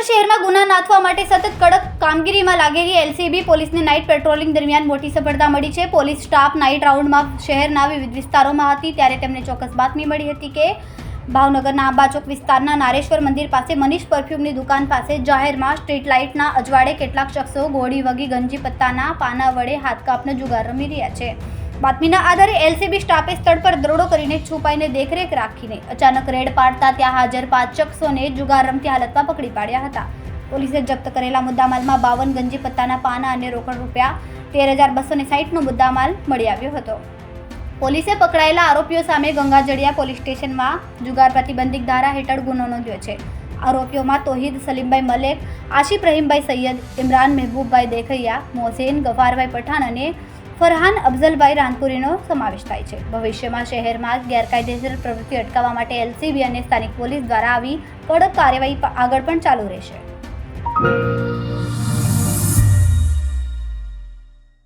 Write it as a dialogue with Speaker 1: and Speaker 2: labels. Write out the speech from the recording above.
Speaker 1: અંકલેશ્વર શહેરમાં ગુના નાથવા માટે સતત કડક કામગીરીમાં લાગેલી એલસીબી પોલીસને નાઇટ પેટ્રોલિંગ દરમિયાન મોટી સફળતા મળી છે. પોલીસ સ્ટાફ નાઇટ રાઉન્ડમાં શહેરના વિવિધ વિસ્તારોમાં હતી. ત્યારે તેમને ચોક્કસ બાતમી મળી હતી કે ભાવનગરના આંબાચોક વિસ્તારના નારેશ્વર મંદિર પાસે મનીષ પરફ્યુમની દુકાન પાસે જાહેરમાં સ્ટ્રીટ લાઇટના અજવાળે કેટલાક શખ્સો ઘોડી વગી ગંજી પત્તાના પાના વડે હાથકાપનો જુગાર રમી રહ્યા છે. બાતમીના આધારે એલસીબી સ્ટાફે સ્થળ પર દરોડો કરીને છુપાઈને દેખરેખ રાખીને અચાનક રેડ પાડતા ત્યાં હાજર પાંચ શખ્સોને જુગાર રમતી હાલતમાં પકડી પાડ્યા હતા. પોલીસે જપ્ત કરેલા મુદ્દામાલમાં બાવન ગંજી પત્તાના પાના અને રોકડ રૂપિયા તેર હજાર બસો ને સાહીઠનો મુદ્દામાલ મળી આવ્યો હતો. પોલીસે પકડાયેલા આરોપીઓ સામે ગંગાજળિયા પોલીસ સ્ટેશનમાં જુગાર પ્રતિબંધિત ધારા હેઠળ ગુનો નોંધ્યો છે. આરોપીઓમાં તોહિદ, સલીમભાઈ મલેક આશિફ રહીમભાઈ સૈયદ, ઇમરાન મહેબૂબભાઈ દેખૈયા મોહસેન ગફારભાઈ પઠાણ અને ફરહાન અફઝલભાઈ રાનપુરીનો સમાવેશ થાય છે. ભવિષ્યમાં શહેરમાં ગેરકાયદેસર પ્રવૃત્તિ અટકાવવા માટે એલસીબી અને સ્થાનિક પોલીસ દ્વારા આવી કડક કાર્યવાહી આગળ પણ ચાલુ રહેશે.